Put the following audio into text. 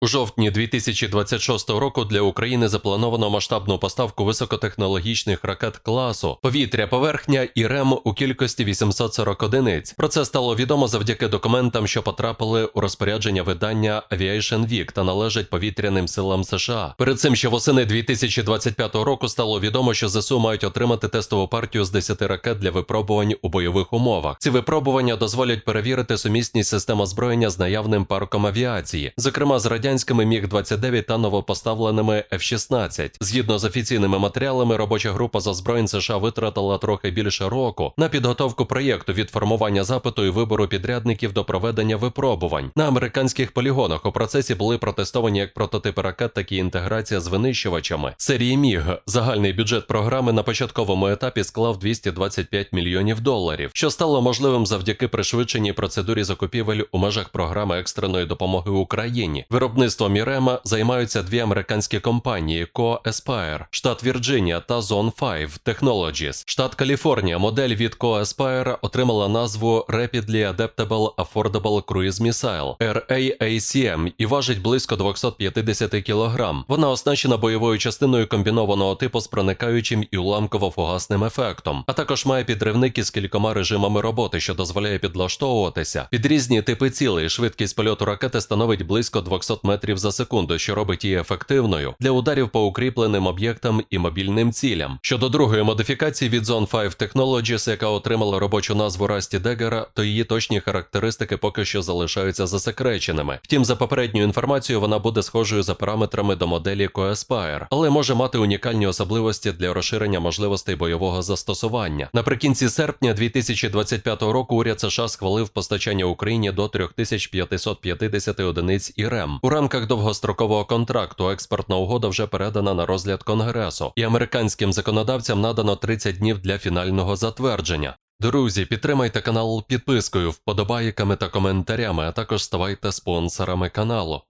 У жовтні 2026 року для України заплановано масштабну поставку високотехнологічних ракет класу повітря поверхня і РЕМ у кількості 840 одиниць. Про це стало відомо завдяки документам, що потрапили у розпорядження видання Aviation Week та належать повітряним силам США. Перед цим ще восени 2025 року стало відомо, що ЗСУ мають отримати тестову партію з 10 ракет для випробувань у бойових умовах. Ці випробування дозволять перевірити сумісність систем озброєння з наявним парком авіації, зокрема з радянськими Міг-29 та новопоставленими F-16. Згідно з офіційними матеріалами, робоча група з озброєнь США витратила трохи більше року на підготовку проєкту від формування запиту і вибору підрядників до проведення випробувань. На американських полігонах у процесі були протестовані як прототипи ракет, так і інтеграція з винищувачами. Серії Міг загальний бюджет програми на початковому етапі склав 225 мільйонів доларів, що стало можливим завдяки пришвидшеній процедурі закупівель у межах програми екстреної допомоги Україні. Виробництвом Ірема займаються дві американські компанії Co Aspire, штат Вірджинія та Zone 5 Technologies. Штат Каліфорнія. Модель від Co Aspire отримала назву Rapidly Adaptable Affordable Cruise Missile RAACM і важить близько 250 кг. Вона оснащена бойовою частиною комбінованого типу з проникаючим і уламково-фугасним ефектом, а також має підривники з кількома режимами роботи, що дозволяє підлаштовуватися під різні типи цілей. Швидкість польоту ракети становить близько 200 метрів за секунду, що робить її ефективною для ударів по укріпленим об'єктам і мобільним цілям. Щодо другої модифікації від Zone 5 Technologies, яка отримала робочу назву Расті Дегера, то її точні характеристики поки що залишаються засекреченими. Втім, за попередньою інформацією, вона буде схожою за параметрами до моделі Coaspire, але може мати унікальні особливості для розширення можливостей бойового застосування. Наприкінці серпня 2025 року уряд США схвалив постачання Україні до 3550 одиниць ІРЕМ. Рамках довгострокового контракту експортна угода вже передана на розгляд Конгресу, і американським законодавцям надано 30 днів для фінального затвердження. Друзі, підтримайте канал підпискою, вподобайками та коментарями, а також ставайте спонсорами каналу.